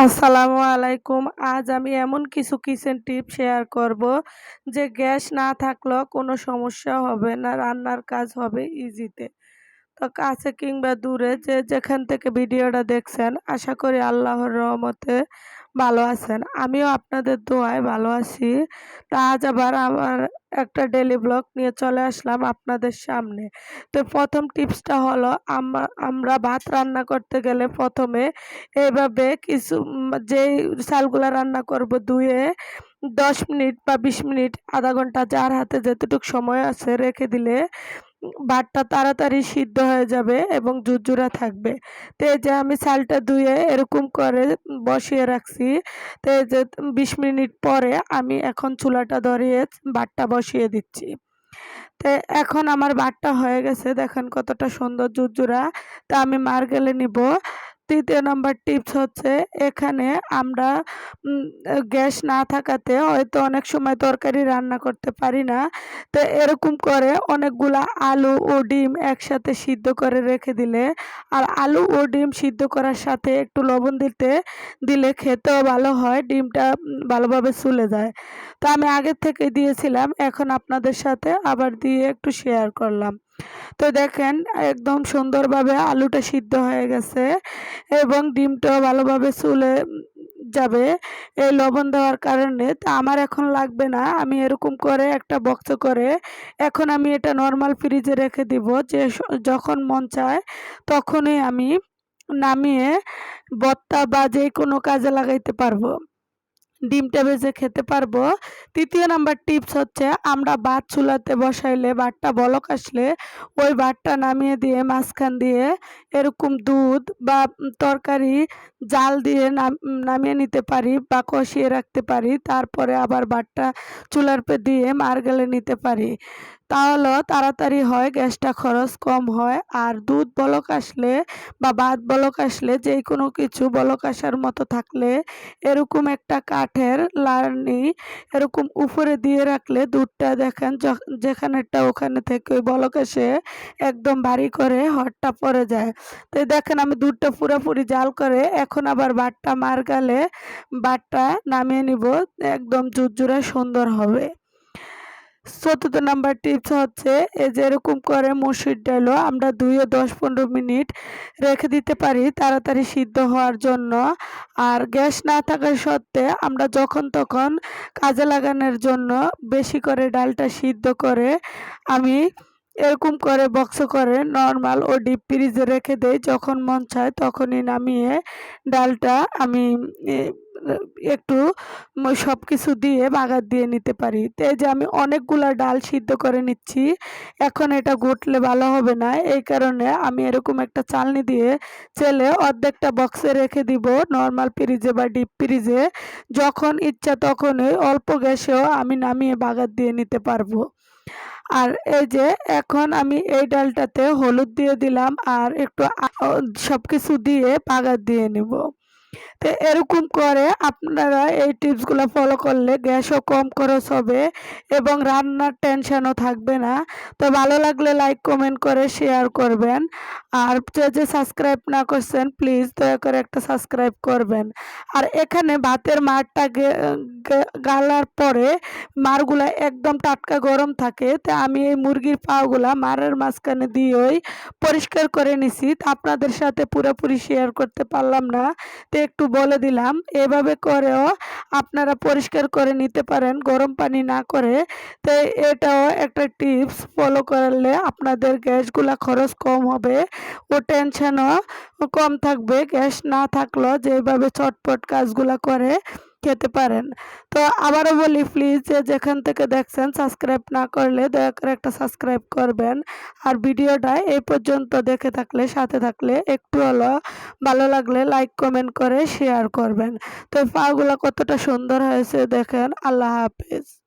আসসালামু আলাইকুম। আজ আমি এমন কিছু কিচেন টিপ শেয়ার করব যে গ্যাস না থাকলেও কোনো সমস্যা হবে না, রান্নার কাজ হবে ইজিতে। তো কাছে কিংবা দূরে যে যেখান থেকে ভিডিওটা দেখছেন, আশা করি আল্লাহর রহমতে ভালো আছেন। আমিও আপনাদের দোয়ায় ভালো আছি। তা আজ আবার আমার একটা ডেলি ব্লগ নিয়ে চলে আসলাম আপনাদের সামনে। তো প্রথম টিপসটা হলো আমরা ভাত রান্না করতে গেলে প্রথমে এইভাবে কিছু যেই চালগুলা রান্না করব ধুয়ে দশ মিনিট বা বিশ মিনিট, আধা ঘণ্টা যার হাতে যেতটুক সময় আছে রেখে দিলে ভাতটা তাড়াতাড়ি সিদ্ধ হয়ে যাবে এবং জুজুরা থাকবে। তো এই যে আমি চালটা ধুয়ে এরকম করে বসিয়ে রাখছি। তো এই যে বিশ মিনিট পরে আমি এখন চুলাটা ধরিয়ে ভাতটা বসিয়ে দিচ্ছি। তো এখন আমার ভাতটা হয়ে গেছে। দেখেন কতটা সুন্দর জুজুরা তা আমি মার গেলে নিব। তৃতীয় নম্বর টিপস হচ্ছে এখানে আমরা গ্যাস না থাকাতে হয়তো অনেক সময় তরকারি রান্না করতে পারি না। তো এরকম করে অনেকগুলা আলু ও ডিম একসাথে সিদ্ধ করে রেখে দিলে, আর আলু ও ডিম সিদ্ধ করার সাথে একটু লবণ দিতে, দিলে খেতেও ভালো হয়, ডিমটা ভালোভাবে চলে যায়। তো আমি আগের থেকে দিয়েছিলাম, এখন আপনাদের সাথে আবার দিয়ে একটু শেয়ার করলাম। তো দেখেন, একদম সুন্দরভাবে আলুটা সিদ্ধ হয়ে গেছে এবং ডিমটাও ভালোভাবে চুলে যাবে। এই লবণ দেওয়ার কারণে তা আমার এখন লাগবে না। আমি এরকম করে একটা বক্স করে এখন আমি এটা নর্মাল ফ্রিজে রেখে দিব। যে যখন মন চায় তখনই আমি নামিয়ে বত্তা বা যে কোনো কাজে লাগাইতে পারব। ডিমটা ভেজে খেতে পারব। তৃতীয় নাম্বার টিপস হচ্ছে, আমরা ভাত চুলাতে বসাইলে ভাতটা বলক আসলে, ওই ভাতটা নামিয়ে দিয়ে মাঝখান দিয়ে এরকম দুধ বা তরকারি জাল দিয়ে নামিয়ে নিতে পারি বা কষিয়ে রাখতে পারি। তারপরে আবার ভাতটা চুলার পে দিয়ে মার গেলে নিতে পারি। তাহলে তাড়াতাড়ি হয়, গ্যাসটা খরচ কম হয়। আর দুধ বলক আসলে বা ভাত বলক আসলে যে কোনো কিছু বলক আসার মতো থাকলে এরকম একটা কাঠের লার্নি এরকম উপরে দিয়ে রাখলে দুধটা দেখেন যেখানেরটা ওখানে থেকে ওই বলক এসে একদম ভারী করে হটটা পড়ে যায়। তো দেখেন আমি দুধটা পুরোপুরি জাল করে এখন আবার বাটটা মার গালে বাটটা নামিয়ে নিব, একদম জুরজুরা সুন্দর হবে। চতুর্থ নাম্বার টিপস হচ্ছে, এই যে এরকম করে মসুর ডালও আমরা দুইয়ে দশ পনেরো মিনিট রেখে দিতে পারি তাড়াতাড়ি সিদ্ধ হওয়ার জন্য। আর গ্যাস না থাকার সত্ত্বে আমরা যখন তখন কাজে লাগানোর জন্য বেশি করে ডালটা সিদ্ধ করে আমি এরকম করে বক্স করে নর্মাল ও ডিপ ফ্রিজে রেখে দেই। যখন মন চায় তখনই নামিয়ে ডালটা আমি একটু সব কিছু দিয়ে বাগার দিয়ে নিতে পারি। তো এই যে আমি অনেকগুলা ডাল সিদ্ধ করে নিচ্ছি, এখন এটা ঘুটলে ভালো হবে না। এই কারণে আমি এরকম একটা চালনি দিয়ে চেলে অর্ধেকটা বক্সে রেখে দিব নর্মাল ফ্রিজে বা ডিপ ফ্রিজে যখন ইচ্ছা তখনই অল্প গ্যাসেও আমি নামিয়ে বাগার দিয়ে নিতে পারব। আর এই যে এখন আমি এই ডালটাতে হলুদ দিয়ে দিলাম আর একটু সব কিছু দিয়ে বাগার দিয়ে নেব। তো এরকম করে আপনারা এই টিপসগুলো ফলো করলে গ্যাসও কম খরচ হবে এবং রান্নার টেনশনও থাকবে না। তো ভালো লাগলে লাইক কমেন্ট করে শেয়ার করবেন। আর যে যে সাবস্ক্রাইব না করছেন প্লিজ দয়া করে একটা সাবস্ক্রাইব করবেন। আর এখানে ভাতের মারটা গালার পরে মারগুলা একদম টাটকা গরম থাকে। তো আমি এই মুরগির পাগুলা মারের মাঝখানে দিয়েই পরিষ্কার করে নিছি। আপনাদের সাথে পুরোপুরি শেয়ার করতে পারলাম না। তো একটু বলে দিলাম, এভাবে করেও আপনারা পরিষ্কার করে নিতে পারেন গরম পানি না করে। তো এটাও একটা টিপস, ফলো করলে আপনাদের গ্যাসগুলা খরচ কম হবে। ও টেনশনও কম থাকবে, গ্যাস না থাকলেও যেভাবে চটপট কাজগুলা করে খেতে পারেন। তো আবারও বলি প্লিজ যে যেখান থেকে দেখছেন সাবস্ক্রাইব না করলে দয়া করে একটা সাবস্ক্রাইব করবেন। আর ভিডিওটা এই পর্যন্ত দেখে থাকলে, সাথে থাকলে একটু হলো ভালো লাগলে লাইক কমেন্ট করে শেয়ার করবেন। তো পাগুলো কতটা সুন্দর হয়েছে দেখেন। আল্লাহ হাফেজ।